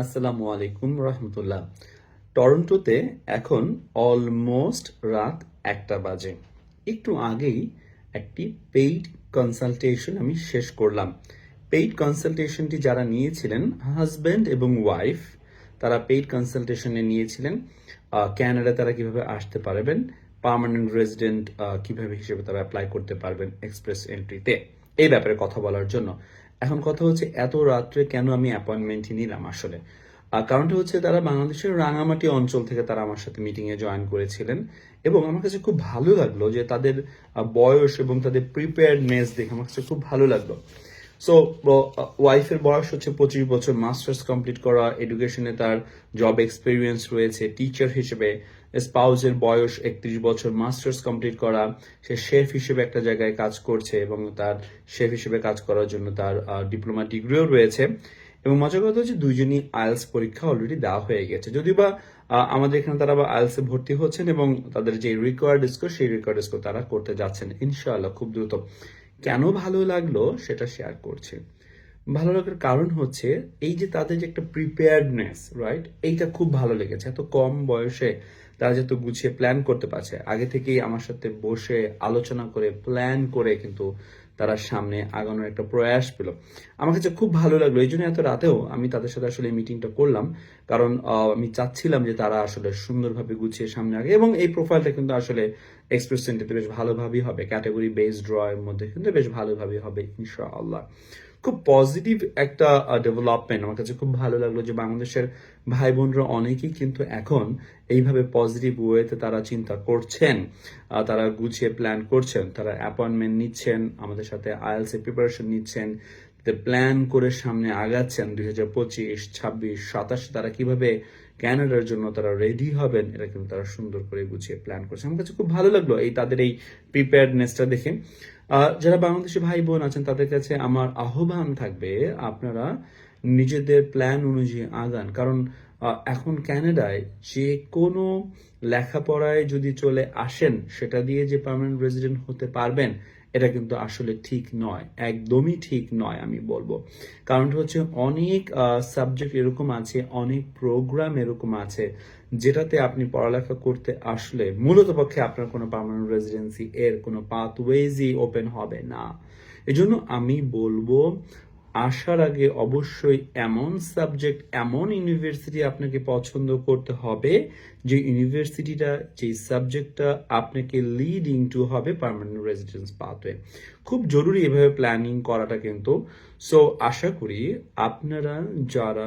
আসসালামু আলাইকুম রহমতুল্লাহ। টরন্টোতে এখন অলমোস্ট রাত একটা বাজে। একটু আগেই একটি পেইড কনসালটেশন আমি শেষ করলাম। পেইড কনসালটেশনটি যারা নিয়েছিলেন, হাজব্যান্ড এবং ওয়াইফ, তারা পেইড কনসালটেশনে নিয়েছিলেন। ক্যানাডা তারা কীভাবে আসতে পারবেন, পার্মানেন্ট রেজিডেন্ট কীভাবে হিসেবে তারা অ্যাপ্লাই করতে পারবেন এক্সপ্রেস এন্ট্রিতে। এই ব্যাপারে কথা বলার জন্য। এখন কথা হচ্ছে, এত রাত্রে কেন আমি অ্যাপয়েন্টমেন্টই নিলাম আসলে? কারণটা হচ্ছে, তারা বাংলাদেশের রাঙামাটি অঞ্চল থেকে তারা আমার সাথে মিটিংয়ে জয়েন করেছিলেন এবং আমার কাছে খুব ভালো লাগল যে তাদের বয়স এবং তাদের প্রিপেয়ারনেস দেখে আমার কাছে খুব ভালো লাগল। সো ওয়াইফের বয়স হচ্ছে পঁচিশ বছর মাস্টার্স কমপ্লিট করা এডুকেশনে তার জব এক্সপিরিয়েন্স রয়েছে টিচার হিসেবে। স্পাউজের বয়স একত্রিশ বছর, মাস্টার্স কমপ্লিট করা, সে শেফ হিসেবে একটা জায়গায় কাজ করছে এবং তার শেফ হিসেবে কাজ করার জন্য তার ডিপ্লোমা ডিগ্রিও রয়েছে। এবং মজার কথা হচ্ছে দুইজনই আইএলস পরীক্ষা অলরেডি দেওয়া হয়ে গেছে। যদিও বা আমাদের এখানে তারা আইএলস এ ভর্তি হচ্ছেন এবং তাদের যে রিকোয়ার্ড স্কোর সেই রিকোয়ার্ড স্কোর তারা করতে যাচ্ছেন, ইনশাআল্লাহ, খুব দ্রুত। কেন ভালো লাগল সেটা শেয়ার করছে। ভালো লাগার কারণ হচ্ছে, এই যে তাদের যে একটা প্রিপেয়ার্ডনেস রাইট এইটা খুব ভালো লেগেছে। এত কম বয়সে তারা যত গুছিয়ে প্ল্যান করতে পারছে, আগে থেকেই আমার সাথে বসে আলোচনা করে প্ল্যান করে কিন্তু তারা সামনে আগানোর একটা প্রয়াস পেল। আমার কাছে খুব ভালো লাগল, এই জন্য এত রাতেও আমি তাদের সাথে আসলে মিটিংটা করলাম। কারণ আমি চাচ্ছিলাম যে তারা আসলে সুন্দরভাবে গুছিয়ে সামনে আগে এবং এই প্রোফাইলটা কিন্তু আসলে এক্সপ্রেস সেন্টারতে বেশ ভালোভাবেই হবে। ক্যাটাগরি বেসড ড্রয়ের মধ্যে কিন্তু বেশ ভালোভাবেই হবে, ইনশাআল্লাহ। খুব পজিটিভ একটা ডেভেলপমেন্ট আমার কাছে খুব ভালো লাগল যে বাংলাদেশের ভাই বোনরা অনেকেই কিন্তু এখন এইভাবে পজিটিভ ওয়েতে তারা চিন্তা করছেন তারা গুছিয়ে প্ল্যান করছেন, তারা অ্যাপয়েন্টমেন্ট নিচ্ছেন, আমাদের সাথে আইএলসি প্রিপারেশন নিচ্ছেন প্ল্যান করে সামনে আগাচ্ছেন দুই হাজার পঁচিশ, ছাব্বিশ, সাতাশে, তারা কীভাবে ক্যানাডার জন্য তারা রেডি হবেন, এটা কিন্তু তারা সুন্দর করে গুছিয়ে প্ল্যান করছে। আমার কাছে খুব ভালো লাগল এই তাদের এই প্রিপেয়ারনেসটা দেখে। যারা বাংলাদেশি ভাই বোন আছেন, তাদের কাছে আমার আহ্বান থাকবে, আপনারা নিজেদের প্ল্যান অনুযায়ী আগান। কারণ এখন ক্যানাডায় যে কোনো লেখাপড়ায় যদি চলে আসেন, সেটা দিয়ে যে পার্মানেন্ট রেজিডেন্ট হতে পারবেন এটা কিন্তু আসলে ঠিক নয়, একদমই ঠিক নয় আমি বলব। কারণ হচ্ছে অনেক সাবজেক্ট এরকম আছে, অনেক প্রোগ্রাম এরকম আছে, যেটাতে আপনি পড়ালেখা করতে আসলে মূলত পক্ষে আপনার কোনো পার্মানেন্ট রেজিডেন্সি এর কোনো পাথওয়েজই ওপেন হবে না। এজন্য আমি বলব আসার আগে অবশ্যই এমন সাবজেক্ট, এমন ইউনিভার্সিটি আপনাকে পছন্দ করতে হবে যে ইউনিভার্সিটিটা, যে সাবজেক্টটা আপনাকে লিডিং টু হবে পারমানেন্ট রেজিডেন্স পাথওয়ে খুব জরুরি এভাবে প্ল্যানিং করাটা কিন্তু। সো আশা করি আপনারা যারা